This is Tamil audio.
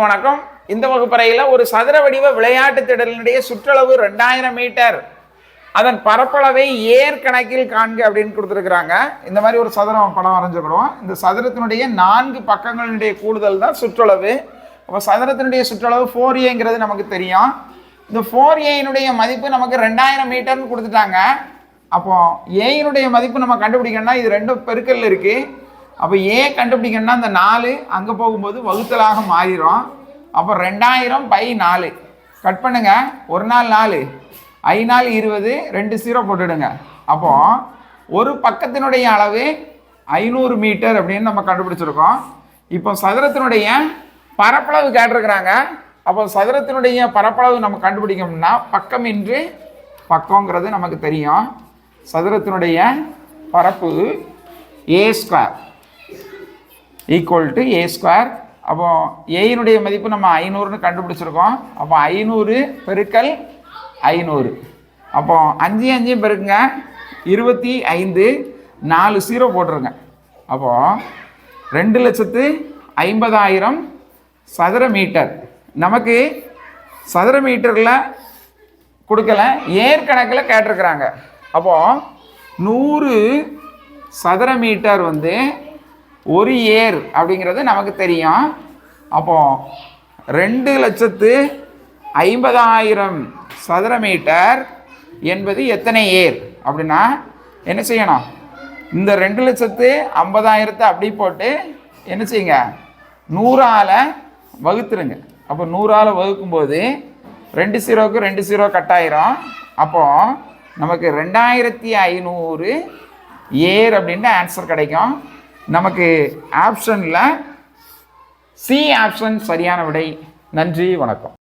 வணக்கம். இந்த வகுப்பறையில் ஒரு சதுர வடிவ விளையாட்டு திடலினுடைய சுற்றளவு ரெண்டாயிரம் மீட்டர். அதன் பரப்பளவை ஏர் கணக்கில் காண்க அப்படின்னு கொடுத்துருக்குறாங்க. இந்த மாதிரி ஒரு சதுரம் படம் வரைஞ்சுக்கிடுவோம் இந்த சதுரத்தினுடைய நான்கு பக்கங்களினுடைய கூடுதல் தான் சுற்றளவு. அப்போ சதுரத்தினுடைய சுற்றளவு ஃபோர் ஏங்கிறது நமக்கு தெரியும். இந்த ஃபோர் ஏயினுடைய மதிப்பு நமக்கு ரெண்டாயிரம் மீட்டர்னு கொடுத்துட்டாங்க. அப்போ ஏயினுடைய மதிப்பு நம்ம கண்டுபிடிக்கணும்னா இது ரெண்டும் பெருக்கல் இருக்குது அப்போ ஏன் கண்டுபிடிக்கணும்னா அந்த நாலு அங்கே போகும்போது வகுத்தலாக மாறிடும் அப்போ ரெண்டாயிரம் பை நாலு. கட் பண்ணுங்க. ஒரு நாள் நாலு. ஐ நாள் இருபது. ரெண்டு சீரோ போட்டுடுங்க. அப்போ ஒரு பக்கத்தினுடைய அளவு ஐநூறு மீட்டர் அப்படின்னு நம்ம கண்டுபிடிச்சிருக்கோம். இப்போ சதுரத்தினுடைய பரப்பளவு கேட்டிருக்கிறாங்க. அப்போ சதுரத்தினுடைய பரப்பளவு நம்ம கண்டுபிடிக்கணும்னா பக்கம் இன்று பக்கங்கிறது நமக்கு தெரியும். சதுரத்தினுடைய பரப்பு A square equal to A square அப்போ ஏயினுடைய மதிப்பு நம்ம ஐநூறுன்னு கண்டுபிடிச்சிருக்கோம். அப்போ ஐநூறு பெருக்கல் ஐநூறு. அப்போ அஞ்சு அஞ்சு பெருக்குங்க. இருபத்தி ஐந்து நாலு ஜீரோ போட்டுருங்க. அப்போது ரெண்டு லட்சத்து ஐம்பதாயிரம் சதுர மீட்டர். நமக்கு சதுர மீட்டரில் கொடுக்கல. ஏர் கணக்கில் கேட்டிருக்கிறாங்க. அப்போது நூறு சதுர மீட்டர் வந்து ஒரு ஏர் அப்படிங்கிறது நமக்கு தெரியும். அப்போது ரெண்டு லட்சத்து ஐம்பதாயிரம் சதுர மீட்டர் என்பது எத்தனை ஏர்? அப்படின்னா என்ன செய்யணும்? இந்த ரெண்டு லட்சத்து ஐம்பதாயிரத்தை அப்படி போட்டு என்ன செய்யுங்க? நூறால் வகுத்துருங்க. அப்போ நூறால் வகுக்கும்போது ரெண்டு ஜீரோவுக்கு ரெண்டு சீரோ கட்டாயிரும். அப்போது நமக்கு ரெண்டாயிரத்தி ஐநூறு ஏர் அப்படின்ட்டு ஆன்சர் கிடைக்கும். நமக்கு ஆப்ஷனில் சி ஆப்ஷன் சரியான விடை. நன்றி வணக்கம்.